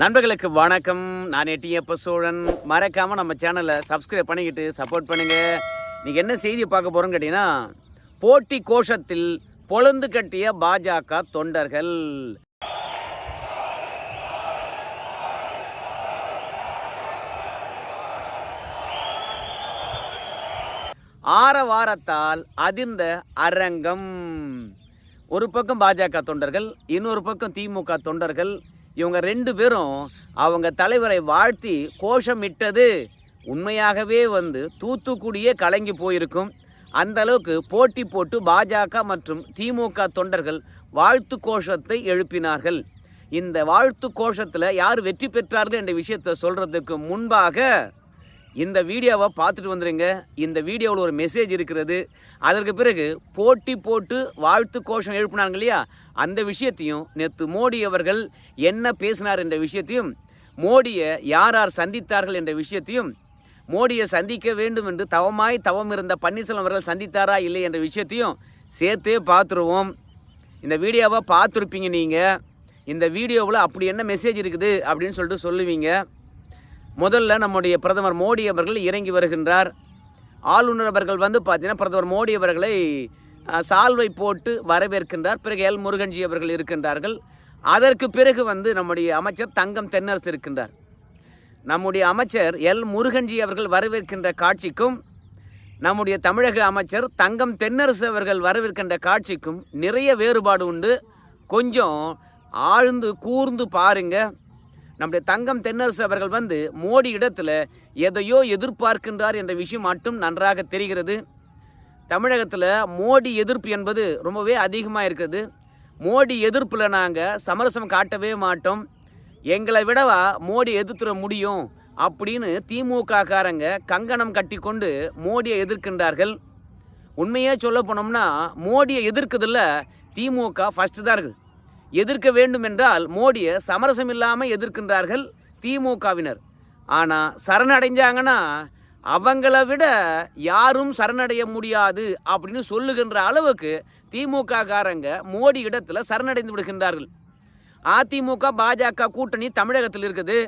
நண்பர்களுக்கு வணக்கம். நான் எட்டியப்ப சோழன். மறக்காம நம்ம சேனலை சப்ஸ்கிரைப் பண்ணிக்கிட்டு சப்போர்ட் பண்ணுங்க. நீங்கள் என்ன செய்தி பார்க்க போறோம்னு கேட்டீங்கன்னா போட்டி கோஷத்தில் பொழுந்து கட்டிய பாஜக தொண்டர்கள். ஆரவாரத்தால் அதிர்ந்த அரங்கம். ஒரு பக்கம் பாஜக தொண்டர்கள் இன்னொரு பக்கம் திமுக தொண்டர்கள். இவங்க ரெண்டு பேரும் அவங்க தலைவரை வாழ்த்தி கோஷமிட்டது உண்மையாகவே வந்து தூத்துக்குடியே கலங்கி போயிருக்கும். அந்த அளவுக்கு போட்டி போட்டு பாஜக மற்றும் திமுக தொண்டர்கள் வாழ்த்து கோஷத்தை எழுப்பினார்கள். இந்த வாழ்த்து கோஷத்தில் யார் வெற்றி பெற்றார்கள் என்ற விஷயத்தை சொல்கிறதுக்கு முன்பாக இந்த வீடியோவை பார்த்துட்டு வந்துடுங்க இந்த வீடியோவில் ஒரு மெசேஜ் இருக்கிறது. அதற்கு பிறகு போட்டி போட்டு வாழ்த்து கோஷம் எழுப்பினாங்க இல்லையா? அந்த விஷயத்தையும் நேற்று மோடி அவர்கள் என்ன பேசினார் என்ற விஷயத்தையும் மோடியை யார் யார் சந்தித்தார்கள் என்ற விஷயத்தையும் மோடியை சந்திக்க வேண்டும் என்று தவமாய் தவம் இருந்த பன்னீர்செல்வம் அவர்கள் சந்தித்தாரா இல்லை என்ற விஷயத்தையும் சேர்த்தே பார்த்துருவோம். இந்த வீடியோவை பார்த்துருப்பீங்க நீங்கள் இந்த வீடியோவில் அப்படி என்ன மெசேஜ் இருக்குது அப்படின்னு சொல்லிட்டு சொல்லுவீங்க. முதல்ல நம்முடைய பிரதமர் மோடி அவர்கள் இறங்கி வருகின்றார். ஆளுநர் அவர்கள் வந்து பார்த்தீங்கன்னா பிரதமர் மோடி அவர்களை சால்வை போட்டு வரவேற்கின்றார். பிறகு எல் முருகன்ஜி அவர்கள் இருக்கின்றார்கள். அதற்கு பிறகு வந்து நம்முடைய அமைச்சர் தங்கம் தென்னரசு இருக்கின்றார். நம்முடைய அமைச்சர் எல் முருகன்ஜி அவர்கள் வரவேற்கின்ற காட்சிக்கும் நம்முடைய தமிழக அமைச்சர் தங்கம் தென்னரசு அவர்கள் வரவேற்கின்ற காட்சிக்கும் நிறைய வேறுபாடு உண்டு. கொஞ்சம் ஆழ்ந்து கூர்ந்து பாருங்கள் நம்முடைய தங்கம் தென்னரசு அவர்கள் வந்து மோடி இடத்துல எதையோ எதிர்பார்க்கின்றார் என்ற விஷயம் மட்டும் நன்றாக தெரிகிறது. தமிழகத்தில் மோடி எதிர்ப்பு என்பது ரொம்பவே அதிகமாக இருக்குது மோடி எதிர்ப்பில் நாங்கள் சமரசம் காட்டவே மாட்டோம். எங்களை விடவா மோடி எதிர்த்துட முடியும் அப்படின்னு திமுக காரங்க கங்கணம் கட்டி கொண்டு மோடியை எதிர்க்கின்றார்கள். உண்மையே சொல்ல போனோம்னா மோடியை எதிர்க்குதில் திமுக ஃபஸ்ட்டு தான் இருக்குது. எதிர்க்க வேண்டும் என்றால் மோடியை சமரசம் இல்லாமல் எதிர்க்கின்றார்கள் திமுகவினர். ஆனால் சரணடைஞ்சாங்கன்னா அவங்கள விட யாரும் சரணடைய முடியாது அப்படின்னு சொல்லுகின்ற அளவுக்கு திமுக காரங்க மோடி இடத்துல சரணடைந்து விடுகின்றார்கள். அதிமுக பாஜக கூட்டணி தமிழகத்தில் இருக்குது.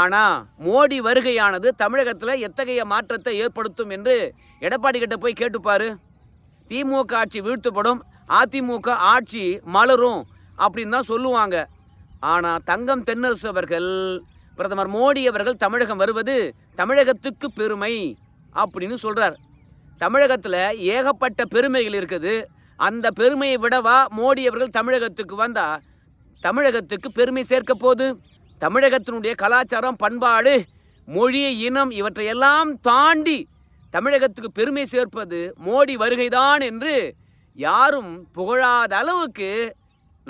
ஆனால் மோடி வருகையானது தமிழகத்தில் எத்தகைய மாற்றத்தை ஏற்படுத்தும் என்று எடப்பாடி கிட்ட போய் கேட்டுப்பாரு. திமுக ஆட்சி வீழ்த்தப்படும் அதிமுக ஆட்சி மலரும் அப்படின்னு தான் சொல்லுவாங்க. ஆனால் தங்கம் தென்னரசு அவர்கள் பிரதமர் மோடி அவர்கள் தமிழகம் வருவது தமிழகத்துக்கு பெருமை அப்படின்னு சொல்கிறார் தமிழகத்தில் ஏகப்பட்ட பெருமைகள் இருக்குது. அந்த பெருமையை விடவா மோடி அவர்கள் தமிழகத்துக்கு வந்தால் தமிழகத்துக்கு பெருமை சேர்க்க போது? தமிழகத்தினுடைய கலாச்சாரம் பண்பாடு மொழி இனம் இவற்றையெல்லாம் தாண்டி தமிழகத்துக்கு பெருமை சேர்ப்பது மோடி வருகைதான் என்று யாரும் புகழாத அளவுக்கு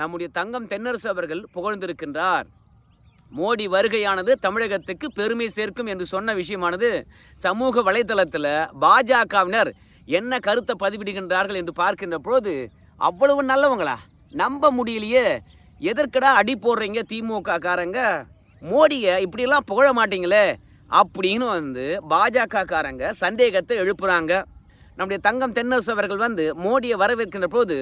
நம்முடைய தங்கம் தென்னரசு அவர்கள் புகழ்ந்திருக்கின்றார். மோடி வருகையானது தமிழகத்துக்கு பெருமை சேர்க்கும் என்று சொன்ன விஷயமானது சமூக வலைதளத்தில் பாஜகவினர் என்ன கருத்தை பதிவிடுகின்றார்கள் என்று பார்க்கின்ற பொழுது அவ்வளவு நல்லவங்களா? நம்ப முடியலையே. எதற்கடா அடி போடுறீங்க திமுக காரங்க மோடியை இப்படியெல்லாம் புகழ மாட்டீங்களே. அப்படின்னு வந்து பாஜக காரங்க சந்தேகத்தை எழுப்புறாங்க. நம்முடைய தங்கம் தென்னரசு அவர்கள் வந்து மோடியை வரவேற்கின்ற போது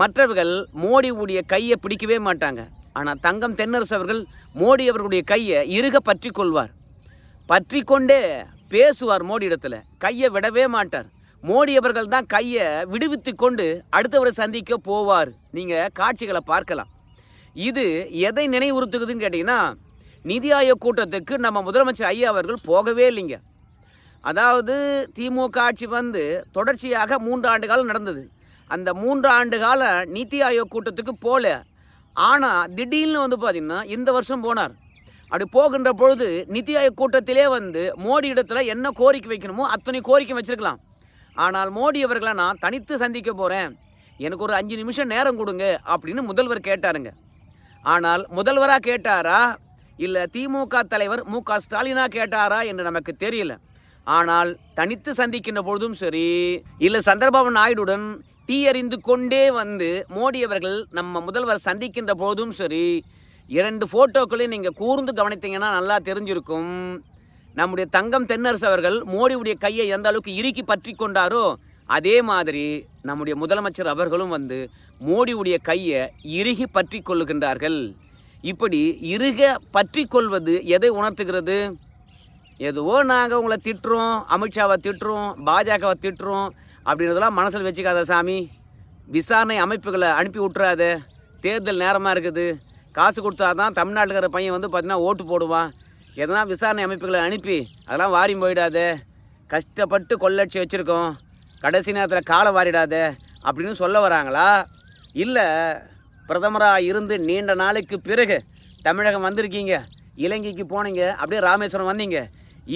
மற்றவர்கள் மோடியுடைய கையை பிடிக்கவே மாட்டாங்க. ஆனால் தங்கம் தென்னரசு அவர்கள் மோடி அவர்களுடைய கையை இறுக பற்றி கொள்வார். பற்றி கொண்டே பேசுவார் மோடி இடத்துல. கையை விடவே மாட்டார். மோடி அவர்கள் தான் கையை விடுவித்து கொண்டு அடுத்தவரை சந்திக்க போவார். நீங்கள் காட்சிகளை பார்க்கலாம். இது எதை நினைவுறுத்துக்குதுன்னு கேட்டிங்கன்னா நிதி ஆயோக் கூட்டத்துக்கு நம்ம முதலமைச்சர் ஐயா அவர்கள் போகவே இல்லைங்க. அதாவது திமுக ஆட்சி வந்து தொடர்ச்சியாக மூன்று ஆண்டு காலம் நடந்தது. அந்த மூன்று ஆண்டு கால நிதி ஆயோக் கூட்டத்துக்கு போகல ஆனால் திடீர்னு வந்து பார்த்திங்கன்னா இந்த வருஷம் போனார். அப்படி போகின்ற பொழுது நிதி ஆயோக் கூட்டத்திலே வந்து மோடி இடத்துல என்ன கோரிக்கை வைக்கணுமோ அத்தனை கோரிக்கை வச்சிருக்கலாம். ஆனால் மோடி அவர்களை நான் தனித்து சந்திக்க போகிறேன் எனக்கு ஒரு அஞ்சு நிமிஷம் நேரம் கொடுங்க அப்படின்னு முதல்வர் கேட்டாருங்க. ஆனால் முதல்வராக கேட்டாரா? இல்லை திமுக தலைவர் மு க ஸ்டாலினா கேட்டாரா என்று நமக்கு தெரியல. ஆனால் தனித்து சந்திக்கின்ற பொழுதும் சரி இல்லை சந்திரபாபு நாயுடுடன் டீ அறிந்து கொண்டே வந்து மோடி அவர்கள் நம்ம முதல்வர் சந்திக்கின்ற போதும் சரி இரண்டு ஃபோட்டோக்களையும் நீங்கள் கூர்ந்து கவனித்தீங்கன்னா நல்லா தெரிஞ்சிருக்கும். நம்முடைய தங்கம் தென்னரசு அவர்கள் மோடியுடைய கையை எந்த அளவுக்கு இறுக்கி பற்றி கொண்டாரோ அதே மாதிரி நம்முடைய முதலமைச்சர் அவர்களும் வந்து மோடியுடைய கையை இறுகி பற்றி கொள்ளுகின்றார்கள். இப்படி இறுக பற்றி கொள்வது எதை உணர்த்துகிறது? எதுவோ நாங்கள் உங்களை திட்டுறோம் அமித்ஷாவை திட்டுறோம் பாஜகவை திட்டுறோம் அப்படின்றதெல்லாம் மனசில் வச்சுக்காத சாமி. விசாரணை அமைப்புகளை அனுப்பி விட்றாத தேர்தல் நேரமாக இருக்குது. காசு கொடுத்தா தான் தமிழ்நாட்டில் இருக்கிற பையன் வந்து பார்த்தீங்கன்னா ஓட்டு போடுவான். எதனா விசாரணை அமைப்புகளை அனுப்பி அதெல்லாம் வாரி போயிடாது. கஷ்டப்பட்டு கொள்ளடிச்சு வச்சுருக்கோம். கடைசி நேரத்தில் காலை வாரிடாது அப்படின்னு சொல்ல வராங்களா? இல்லை பிரதமராக இருந்து நீண்ட நாளைக்கு பிறகு தமிழகம் வந்திருக்கீங்க. இலங்கைக்கு போனீங்க. அப்படியே ராமேஸ்வரம் வந்தீங்க.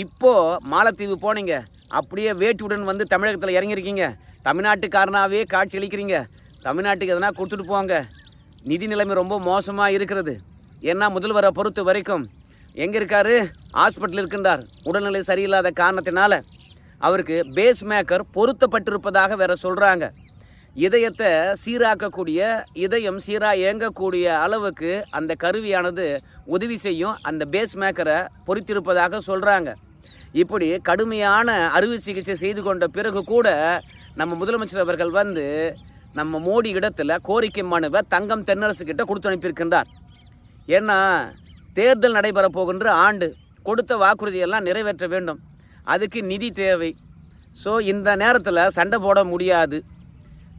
இப்போது மாலத்தீவு போனீங்க. அப்படியே வேட்டுடன் வந்து தமிழகத்தில் இறங்கியிருக்கீங்க. தமிழ்நாட்டுக்காரனாகவே காட்சி அளிக்கிறீங்க. தமிழ்நாட்டுக்கு எதனா கொடுத்துட்டு போங்க. நிதி நிலைமை ரொம்ப மோசமாக இருக்கிறது. ஏன்னா முதல்வரை பொறுத்த வரைக்கும் எங்கே இருக்காரு? ஹாஸ்பிட்டல் இருக்கின்றார். உடல்நிலை சரியில்லாத காரணத்தினால அவருக்கு பேஸ் மேக்கர் பொருத்தப்பட்டிருப்பதாக வேற சொல்கிறாங்க இதயத்தை சீராக்கக்கூடிய இதயம் சீராக இயங்கக்கூடிய அளவுக்கு அந்த கருவியானது உதவி செய்யும் அந்த பேஸ் மேக்கரை பொறித்திருப்பதாக சொல்கிறாங்க இப்படி கடுமையான அறுவை சிகிச்சை செய்து கொண்ட பிறகு கூட நம்ம முதலமைச்சர் அவர்கள் வந்து நம்ம மோடி இடத்துல கோரிக்கை மனுவை தங்கம் தென்னரசு கிட்ட கொடுத்து அனுப்பியிருக்கின்றார். ஏன்னா தேர்தல் நடைபெற போகின்ற ஆண்டு கொடுத்த வாக்குறுதியெல்லாம் நிறைவேற்ற வேண்டும். அதுக்கு நிதி தேவை. ஸோ இந்த நேரத்தில் சண்டை போட முடியாது.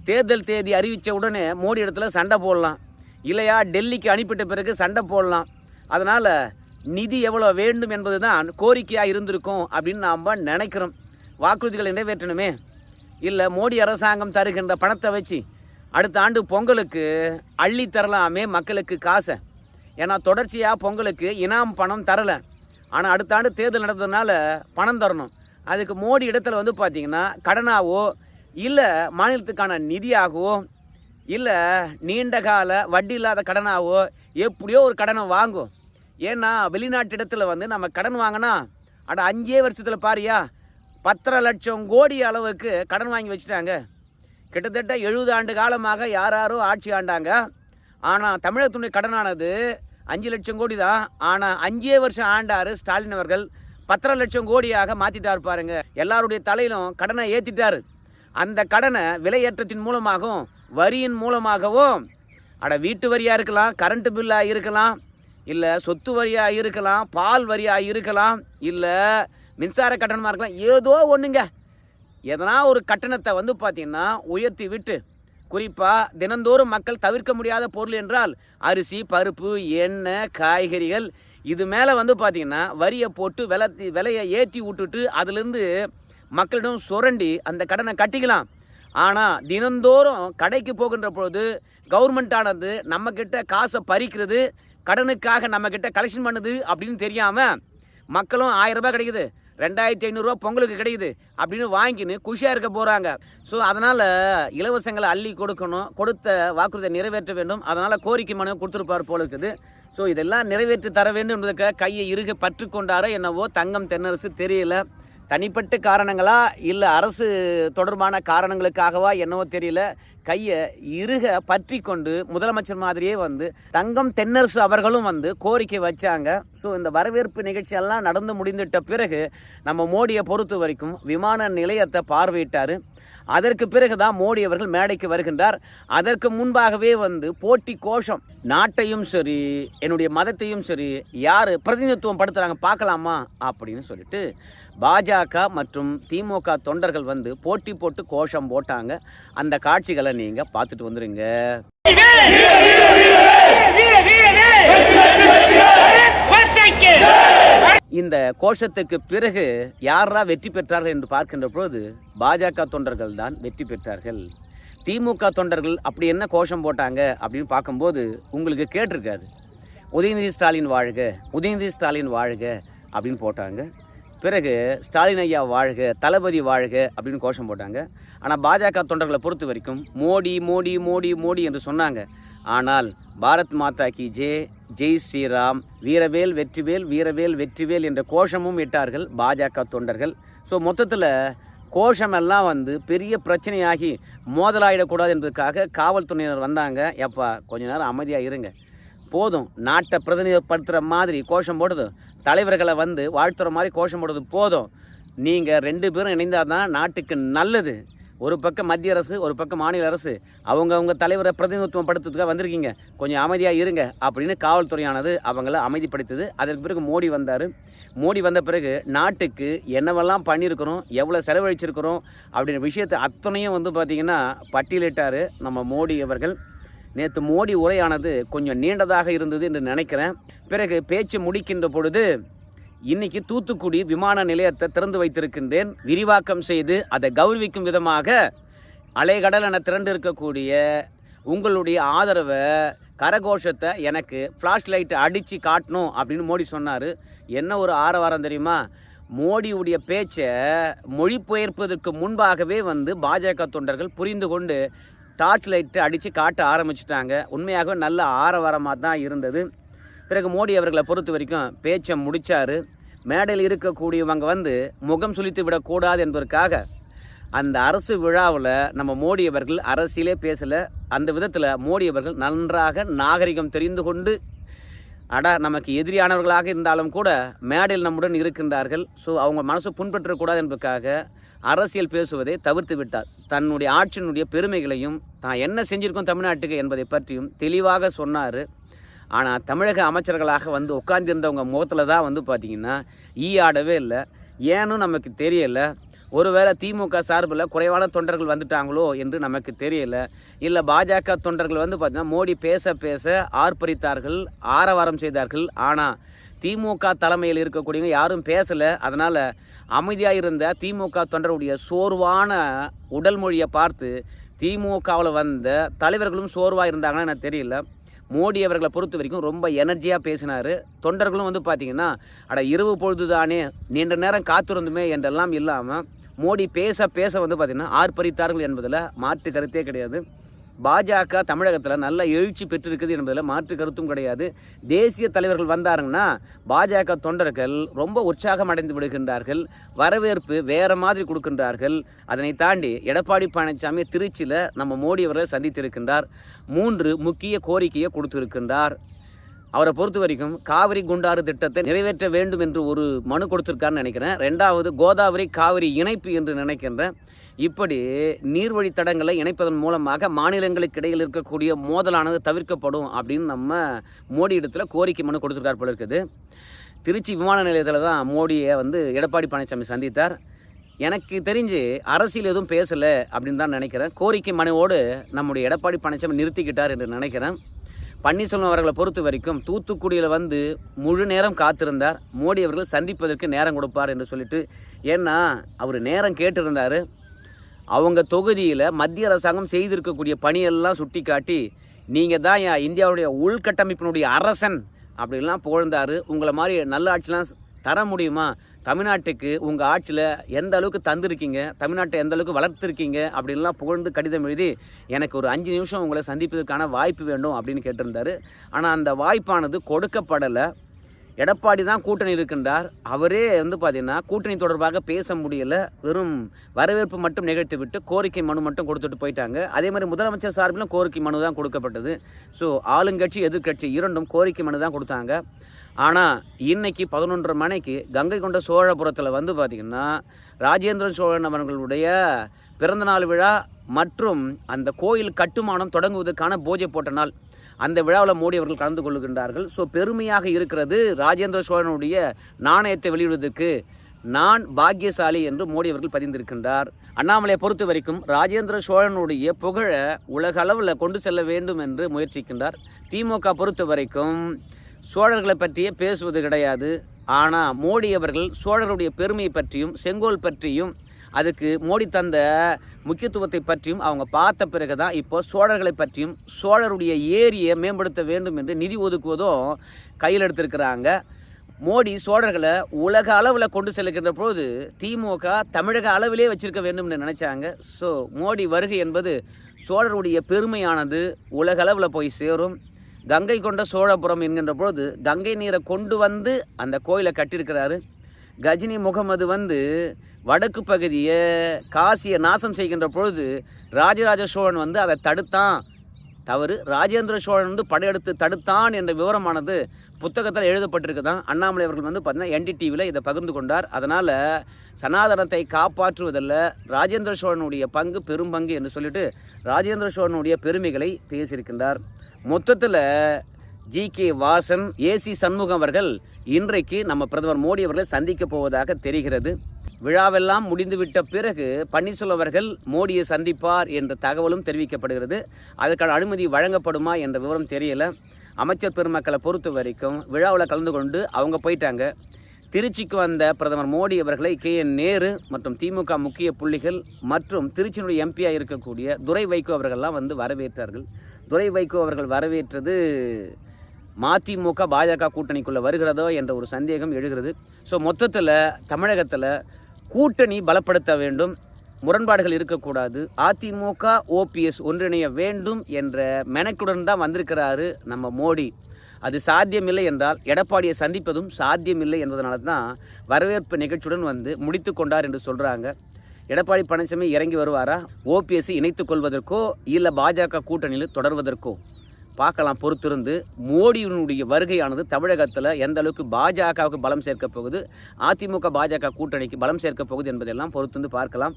தேர்தல் தேதி அறிவித்த உடனே மோடி இடத்துல சண்டை போடலாம். இல்லையா டெல்லிக்கு அனுப்பிட்ட பிறகு சண்டை போடலாம். அதனால் நிதி எவ்வளோ வேண்டும் என்பது தான் கோரிக்கையாக இருந்திருக்கும் அப்படின்னு நாம் நினைக்கிறோம். வாக்குறுதிகளை நிறைவேற்றணுமே? இல்லை மோடி அரசாங்கம் தருகின்ற பணத்தை வச்சு அடுத்த ஆண்டு பொங்கலுக்கு அள்ளி தரலாமே மக்களுக்கு காசை. ஏன்னா தொடர்ச்சியாக பொங்கலுக்கு இனாம் பணம் தரலை. ஆனால் அடுத்த ஆண்டு தேர்தல் நடந்ததுனால பணம் தரணும். அதுக்கு மோடி இடத்துல வந்து பார்த்திங்கன்னா கடனாவோ இல்லை மாநிலத்துக்கான நிதியாகவோ இல்லை நீண்ட கால வட்டி இல்லாத கடனாவோ எப்படியோ ஒரு கடனை வாங்கும். ஏன்னா வெளிநாட்டு இடத்துல வந்து நம்ம கடன் வாங்கினா அட அஞ்சே வருஷத்தில் பாரியா பத்தரை லட்சம் கோடி அளவுக்கு கடன் வாங்கி வச்சுட்டாங்க. கிட்டத்தட்ட எழுபது ஆண்டு காலமாக யாராரோ யாரோ ஆட்சி ஆண்டாங்க. ஆனால் தமிழகத்துடைய கடனானது அஞ்சு லட்சம் கோடி தான் ஆனால் அஞ்சே வருஷம் ஆண்டார் ஸ்டாலின் அவர்கள். பத்தரை லட்சம் கோடியாக மாற்றிட்டார் பாருங்க. எல்லாருடைய தலையிலும் கடனை ஏற்றிட்டார் அந்த கடனை விலையேற்றத்தின் மூலமாகவும் வரியின் மூலமாகவும் அட வீட்டு வரியாக இருக்கலாம் கரண்ட்டு பில்லாக இருக்கலாம் இல்லை சொத்து வரியாக இருக்கலாம் பால் வரியாக இருக்கலாம் இல்லை மின்சார கட்டணமாக இருக்கலாம் ஏதோ ஒன்றுங்க எதனா ஒரு கட்டணத்தை வந்து பார்த்திங்கன்னா உயர்த்தி விட்டு குறிப்பாக தினந்தோறும் மக்கள் தவிர்க்க முடியாத பொருள் என்றால் அரிசி பருப்பு எண்ணெய் காய்கறிகள். இது மேலே வந்து பார்த்திங்கன்னா வரியை போட்டு விலை விலையை ஏற்றி விட்டுட்டு அதுலேருந்து மக்களிடம் சுரண்டி அந்த கடனை கட்டிக்கலாம். ஆனால் தினந்தோறும் கடைக்கு போகின்ற பொழுது கவர்மெண்ட்டானது நம்மக்கிட்ட காசை பறிக்கிறது கடனுக்காக நம்மக்கிட்ட கலெக்ஷன் பண்ணுது அப்படின்னு தெரியாமல் மக்களும் ஆயிரம் ரூபாய் கிடைக்குது. ரெண்டாயிரத்தி ஐநூறுரூவா பொங்கலுக்கு கிடைக்குது அப்படின்னு வாங்கின்னு குஷியாக இருக்க போகிறாங்க ஸோ அதனால் இலவசங்களை அள்ளி கொடுக்கணும். கொடுத்த வாக்குறுதியை நிறைவேற்ற வேண்டும். அதனால் கோரிக்கை மனு கொடுத்துருப்பார் போல இருக்குது. ஸோ இதெல்லாம் நிறைவேற்றி தர வேண்டும் என்பதற்காக கையை இருக பற்று கொண்டாரோ என்னவோ தங்கம் தென்னரசு தெரியல. தனிப்பட்ட காரணங்களா இல்லை அரசு தொடர்பான காரணங்களுக்காகவா என்னவோ தெரியல. கையை இருக பற்றி கொண்டு முதலமைச்சர் மாதிரியே வந்து தங்கம் தென்னரசு அவர்களும் வந்து கோரிக்கை வச்சாங்க. ஸோ இந்த வரவேற்பு நிகழ்ச்சியெல்லாம் நடந்து முடிந்துட்ட பிறகு நம்ம மோடியை பொறுத்த வரைக்கும் விமான நிலையத்தை பார்வையிட்டார். அதற்கு பிறகுதான் மோடி அவர்கள் மேடைக்கு வருகின்றார் அதற்கு முன்பாகவே வந்து போட்டி கோஷம் நாட்டையும் சரி என்னுடைய மதத்தையும் சரி யார் பிரதிநிதித்துவம் படுத்துறாங்க பார்க்கலாமா அப்படின்னு சொல்லிட்டு பாஜக மற்றும் திமுக தொண்டர்கள் வந்து போட்டி போட்டு கோஷம் போட்டாங்க அந்த காட்சிகளை நீங்கள் பார்த்துட்டு வந்துருங்க இந்த கோஷத்துக்கு பிறகு யாரா வெற்றி பெற்றார்கள் என்று பார்க்கின்ற பொழுது பாஜக தொண்டர்கள் தான் வெற்றி பெற்றார்கள். திமுக தொண்டர்கள் அப்படி என்ன கோஷம் போட்டாங்க அப்படின்னு பார்க்கும்போது உங்களுக்கு கேட்டிருக்காது. உதயநிதி ஸ்டாலின் வாழ்க உதயநிதி ஸ்டாலின் வாழ்க அப்படின்னு போட்டாங்க. பிறகு ஸ்டாலின் ஐயா வாழ்க தளபதி வாழ்க அப்படின்னு கோஷம் போட்டாங்க. ஆனால் பாஜக தொண்டர்களை பொறுத்த வரைக்கும் மோடி மோடி மோடி மோடி என்று சொன்னாங்க. ஆனால் பாரத் மாதா கி ஜே ஜெய் ஸ்ரீராம் வீரவேல் வெற்றிவேல் வீரவேல் வெற்றிவேல் என்ற கோஷமும் இட்டார்கள் பாஜக தொண்டர்கள். ஸோ மொத்தத்தில் கோஷமெல்லாம் வந்து பெரிய பிரச்சனையாகி மோதலாயிடக்கூடாது என்பதற்காக காவல்துறையினர் வந்தாங்க. எப்பா கொஞ்ச நேரம் அமைதியாக இருங்க. போதும். நாட்டை பிரதிநிதிப்படுத்துகிற மாதிரி கோஷம் போடுது. தலைவர்களை வந்து வாழ்த்துற மாதிரி கோஷம் போடுறது போதும். நீங்கள் ரெண்டு பேரும் இணைந்தால் தான் நாட்டுக்கு நல்லது. ஒரு பக்கம் மத்திய அரசு ஒரு பக்கம் மாநில அரசு. அவங்கவங்க தலைவரை பிரதிநிதித்துவம் படுத்துறதுக்காக வந்திருக்கீங்க. கொஞ்சம் அமைதியாக இருங்க அப்படின்னு காவல்துறையானது அவங்கள அமைதிப்படுத்துது. அதற்கு பிறகு மோடி வந்தார். மோடி வந்த பிறகு நாட்டுக்கு என்னவெல்லாம் பண்ணியிருக்கிறோம் எவ்வளோ செலவழிச்சிருக்கிறோம் அப்படின்ற விஷயத்தை அத்தனையும் வந்து பார்த்திங்கன்னா பட்டியலிட்டார் நம்ம மோடி அவர்கள். நேற்று மோடி உரையானது கொஞ்சம் நீண்டதாக இருந்தது என்று நினைக்கிறேன். பிறகு பேச்சு முடிக்கின்ற பொழுது இன்னைக்கு தூத்துக்குடி விமான நிலையத்தை திறந்து வைத்திருக்கின்றேன். விரிவாக்கம் செய்து அதை கௌரவிக்கும் விதமாக அலைகடல் என திரண்டு இருக்கக்கூடிய உங்களுடைய ஆதரவை கரகோஷத்தை எனக்கு ஃப்ளாஷ் லைட் அடித்து காட்டணும் அப்படின்னு மோடி சொன்னார். என்ன ஒரு ஆரவாரம் தெரியுமா? மோடியுடைய பேச்சை மொழிபெயர்ப்பதற்கு முன்பாகவே வந்து பாஜக தொண்டர்கள் புரிந்து கொண்டு டார்ச் லைட்டு அடித்து காட்ட ஆரம்பிச்சிட்டாங்க. உண்மையாகவே நல்ல ஆரவாரமாக தான் இருந்தது. பிறகு மோடி அவர்களை பொறுத்த வரைக்கும் பேச்சை முடித்தார் மேடையில் இருக்கக்கூடியவங்க வந்து முகம் சுழித்து விடக்கூடாது என்பதற்காக அந்த அரசு விழாவில் நம்ம மோடி அவர்கள் அரசியலே பேசலை. அந்த விதத்தில் மோடி அவர்கள் நன்றாக நாகரிகம் தெரிந்து கொண்டு அடா நமக்கு எதிரியானவர்களாக இருந்தாலும் கூட மேடையில் நம்முடன் இருக்கின்றார்கள். ஸோ அவங்க மனசு புண்பற்றக்கூடாது என்பதற்காக அரசியல் பேசுவதை தவிர்த்து விட்டார். தன்னுடைய ஆட்சியினுடைய பெருமைகளையும் தான் என்ன செஞ்சிருக்கோம் தமிழ்நாட்டுக்கு என்பதை பற்றியும் தெளிவாக சொன்னார். ஆனால் தமிழக அமைச்சர்களாக வந்து உட்கார்ந்திருந்தவங்க முகத்தில் தான் வந்து பார்த்திங்கன்னா ஈ ஆடவே இல்லை. ஏனும் நமக்கு தெரியலை. ஒருவேளை திமுக சார்பில் குறைவான தொண்டர்கள் வந்துட்டாங்களோ என்று நமக்கு தெரியல. இல்லை பாஜக தொண்டர்கள் வந்து பார்த்தீங்கன்னா மோடி பேச பேச ஆர்ப்பரித்தார்கள் ஆரவாரம் செய்தார்கள். ஆனால் திமுக தலைமையில் இருக்கக்கூடியவங்க யாரும் பேசலை. அதனால் அமைதியாக இருந்த திமுக தொண்டருடைய சோர்வான உடல் மொழியை பார்த்து திமுகவில் வந்த தலைவர்களும் சோர்வாக இருந்தாங்கன்னா எனக்கு தெரியல. மோடி அவர்களை பொறுத்த வரைக்கும் ரொம்ப எனர்ஜியாக பேசினார். தொண்டர்களும் வந்து பார்த்திங்கன்னா அட இரவு பொழுது தானே நீண்ட நேரம் காத்திருந்துமே என்றெல்லாம் இல்லாமல் மோடி பேச பேச வந்து பார்த்திங்கன்னா ஆர்ப்பரித்தார்கள் என்பதில் மாற்று கருத்தே கிடையாது. பாஜக தமிழகத்தில் நல்ல எழுச்சி பெற்றிருக்குது என்பதில் மாற்று கருத்தும் கிடையாது. தேசிய தலைவர்கள் வந்தாருங்கன்னா பாஜக தொண்டர்கள் ரொம்ப உற்சாகம் அடைந்து விடுகின்றார்கள். வரவேற்பு வேற மாதிரி கொடுக்கின்றார்கள். அதனை தாண்டி எடப்பாடி பழனிசாமி திருச்சியில் நம்ம மோடி அவர்களை சந்தித்திருக்கின்றார். மூன்று முக்கிய கோரிக்கையை கொடுத்திருக்கின்றார். அவரை பொறுத்த வரைக்கும் காவிரி குண்டாறு திட்டத்தை நிறைவேற்ற வேண்டும் என்று ஒரு மனு கொடுத்திருக்காருன்னு நினைக்கிறேன். ரெண்டாவது கோதாவரி காவிரி இணைப்பு என்று நினைக்கின்றேன் இப்படி நீர்வழி தடங்களை இணைப்பதன் மூலமாக மாநிலங்களுக்கு இடையில் இருக்கக்கூடிய மோதலானது தவிர்க்கப்படும் அப்படின்னு நம்ம மோடி இடத்துல கோரிக்கை மனு கொடுத்துருக்கார் போல இருக்குது. திருச்சி விமான நிலையத்தில் தான் மோடியை வந்து எடப்பாடி பழனிசாமி சந்தித்தார். எனக்கு தெரிஞ்சு அரசியல் எதுவும் பேசலை அப்படின்னு தான் நினைக்கிறேன். கோரிக்கை மனுவோடு நம்முடைய எடப்பாடி பழனிசாமி நிறுத்திக்கிட்டார் என்று நினைக்கிறேன். பன்னீர்செல்வம் அவர்களை பொறுத்த வரைக்கும் தூத்துக்குடியில் வந்து முழு நேரம் காத்திருந்தார். மோடி அவர்கள் சந்திப்பதற்கு நேரம் கொடுப்பார் என்று சொல்லிட்டு ஏன்னா அவர் நேரம் கேட்டிருந்தார். அவங்க தொகுதியில் மத்திய அரசாங்கம் செய்திருக்கக்கூடிய பணியெல்லாம் சுட்டி காட்டி நீங்கள் தான் என் இந்தியாவுடைய உள்கட்டமைப்பினுடைய அரசன் அப்படிலாம் புகழ்ந்தார். உங்களை மாதிரி நல்ல ஆட்சிலாம் தர முடியுமா? தமிழ்நாட்டுக்கு உங்கள் ஆட்சியில் எந்த அளவுக்கு தந்திருக்கீங்க? தமிழ்நாட்டை எந்த அளவுக்கு வளர்த்துருக்கீங்க? அப்படின்லாம் புகழ்ந்து கடிதம் எழுதி எனக்கு ஒரு அஞ்சு நிமிஷம் உங்களை சந்திப்பதற்கான வாய்ப்பு வேண்டும் அப்படின்னு கேட்டிருந்தாரு. ஆனால் அந்த வாய்ப்பானது கொடுக்கப்படலை. எடப்பாடி தான் கூட்டணி இருக்கின்றார். அவரே வந்து பார்த்தீங்கன்னா கூட்டணி தொடர்பாக பேச முடியல. வெறும் வரவேற்பு மட்டும் நிகழ்த்திவிட்டு கோரிக்கை மனு மட்டும் கொடுத்துட்டு போயிட்டாங்க. அதே மாதிரி முதலமைச்சர் சார்பிலும் கோரிக்கை மனு தான் கொடுக்கப்பட்டது. ஸோ ஆளுங்கட்சி எதிர்க்கட்சி இரண்டும் கோரிக்கை மனு தான் கொடுத்தாங்க. ஆனால் இன்னைக்கு பதினொன்றரை மணிக்கு கங்கை கொண்ட சோழபுரத்தில் வந்து பார்த்திங்கன்னா ராஜேந்திர சோழன் அவர்களுடைய பிறந்தநாள் விழா மற்றும் அந்த கோயில் கட்டுமானம் தொடங்குவதற்கான பூஜை போட்ட நாள். அந்த விழாவில் மோடி அவர்கள் கலந்து கொள்கின்றார்கள். ஸோ பெருமையாக இருக்கிறது ராஜேந்திர சோழனுடைய நாணயத்தை வெளியிடுவதற்கு நான் பாக்கியசாலி என்று மோடி அவர்கள் பதிந்திருக்கின்றார். அண்ணாமலையை பொறுத்த வரைக்கும் ராஜேந்திர சோழனுடைய புகழை உலக அளவில் கொண்டு செல்ல வேண்டும் என்று முயற்சிக்கின்றார். திமுக பொறுத்த வரைக்கும் சோழர்களை பற்றியே பேசுவது கிடையாது. ஆனால் மோடி அவர்கள் சோழருடைய பெருமையை பற்றியும் செங்கோல் பற்றியும் அதுக்கு மோடி தந்த முக்கியத்துவத்தை பற்றியும் அவங்க பார்த்த பிறகு தான் இப்போ சோழர்களை பற்றியும் சோழருடைய ஏரியை மேம்படுத்த வேண்டும் என்று நிதி ஒதுக்குவதும் கையில் எடுத்திருக்கிறாங்க. மோடி சோழர்களை உலக அளவில் கொண்டு செல்கின்ற பொழுது திமுக தமிழக அளவிலே வச்சிருக்க வேண்டும்னு நினச்சாங்க. ஸோ மோடி வருகை என்பது சோழருடைய பெருமையானது. உலக அளவில் போய் சேரும். கங்கை கொண்ட சோழபுரம் என்கின்ற பொழுது கங்கை நீரை கொண்டு வந்து அந்த கோயிலை கட்டியிருக்கிறாரு. கஜினி முகமது வந்து வடக்கு பகுதியை காசியை நாசம் செய்கின்ற பொழுது ராஜராஜ சோழன் வந்து அதை தடுத்தான். தவறு. ராஜேந்திர சோழன் வந்து படையெடுத்து தடுத்தான் என்ற விவரமானது புத்தகத்தில் எழுதப்பட்டிருக்கு தான் அண்ணாமலை அவர்கள் வந்து பார்த்தீங்கன்னா என்டிடிவியில் இதை பகிர்ந்து கொண்டார். அதனால் சனாதனத்தை காப்பாற்றுவதில் ராஜேந்திர சோழனுடைய பங்கு பெரும் பங்கு என்று சொல்லிட்டு ராஜேந்திர சோழனுடைய பெருமைகளை பேசியிருக்கின்றார். மொத்தத்தில் G K Vasan AC Shanmugam அவர்கள் இன்றைக்கு நம்ம பிரதமர் மோடி அவர்களை சந்திக்க போவதாக தெரிகிறது. விழாவெல்லாம் முடிந்துவிட்ட பிறகு பன்னீர்செல்வம் அவர்கள் மோடியை சந்திப்பார் என்ற தகவலும் தெரிவிக்கப்படுகிறது. அதற்கான அனுமதி வழங்கப்படுமா என்ற விவரம் தெரியல. அமைச்சர் பெருமக்களை பொறுத்த வரைக்கும் விழாவில் கலந்து கொண்டு அவங்க போயிட்டாங்க. திருச்சிக்கு வந்த பிரதமர் மோடி அவர்களை கே என் நேரு மற்றும் திமுக முக்கிய புள்ளிகள் மற்றும் திருச்சியினுடைய எம்பியாக இருக்கக்கூடிய துரை வைகோ அவர்கள்லாம் வந்து வரவேற்றார்கள். துரை வைகோ அவர்கள் வரவேற்றது மதிமுக பாஜக கூட்டணிக்குள்ளே வருகிறதோ என்ற ஒரு சந்தேகம் எழுகிறது. ஸோ மொத்தத்தில் தமிழகத்தில் கூட்டணி பலப்படுத்த வேண்டும். முரண்பாடுகள் இருக்கக்கூடாது. அதிமுக ஓபிஎஸ் ஒன்றிணைய வேண்டும் என்ற மெனக்குடன் தான் வந்திருக்கிறாரு நம்ம மோடி. அது சாத்தியமில்லை என்றால் எடப்பாடியை சந்திப்பதும் சாத்தியமில்லை என்பதனால தான் வரவேற்பு நிகழ்ச்சியுடன் வந்து முடித்து கொண்டார் என்று சொல்கிறாங்க எடப்பாடி பழனிசாமி இறங்கி வருவாரா? ஓபிஎஸ்ஸை இணைத்துக் கொள்வதற்கோ இல்லை பாஜக கூட்டணியில் தொடர்வதற்கோ? பார்க்கலாம் பொறுத்திருந்து மோடியினுடைய வருகையானது தமிழகத்தில் எந்த அளவுக்கு பாஜகவுக்கு பலம் சேர்க்கப் போகுது அதிமுக பாஜக கூட்டணிக்கு பலம் சேர்க்கப் போகுது என்பதெல்லாம் பொறுத்திருந்து பார்க்கலாம்.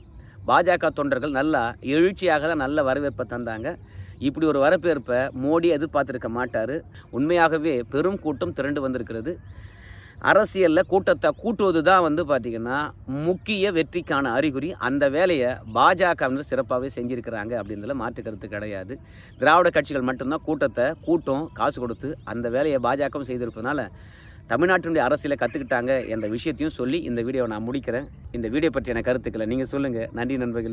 பாஜக தொண்டர்கள் நல்லா எழுச்சியாக தான் நல்ல வரவேற்பை தந்தாங்க. இப்படி ஒரு வரவேற்பை மோடி எதிர்பார்த்துருக்க மாட்டார். உண்மையாகவே பெரும் கூட்டம் திரண்டு வந்திருக்கிறது. அரசியலில் கூட்டத்தை கூட்டுவது தான் வந்து பார்த்திங்கன்னா முக்கிய வெற்றிக்கான அறிகுறி. அந்த வேலையை பாஜக வந்து சிறப்பாகவே செஞ்சுருக்கிறாங்க அப்படின்றதுல மாற்று கருத்து கிடையாது. திராவிட கட்சிகள் மட்டும்தான் கூட்டத்தை கூட்டம் காசு கொடுத்து அந்த வேலையை பாஜகவும் செய்திருப்பதனால தமிழ்நாட்டினுடைய அரசியலை கற்றுக்கிட்டாங்க என்ற விஷயத்தையும் சொல்லி இந்த வீடியோவை நான் முடிக்கிறேன். இந்த வீடியோ பற்றியான கருத்துக்களை நீங்கள் சொல்லுங்கள் நன்றி நண்பர்களே.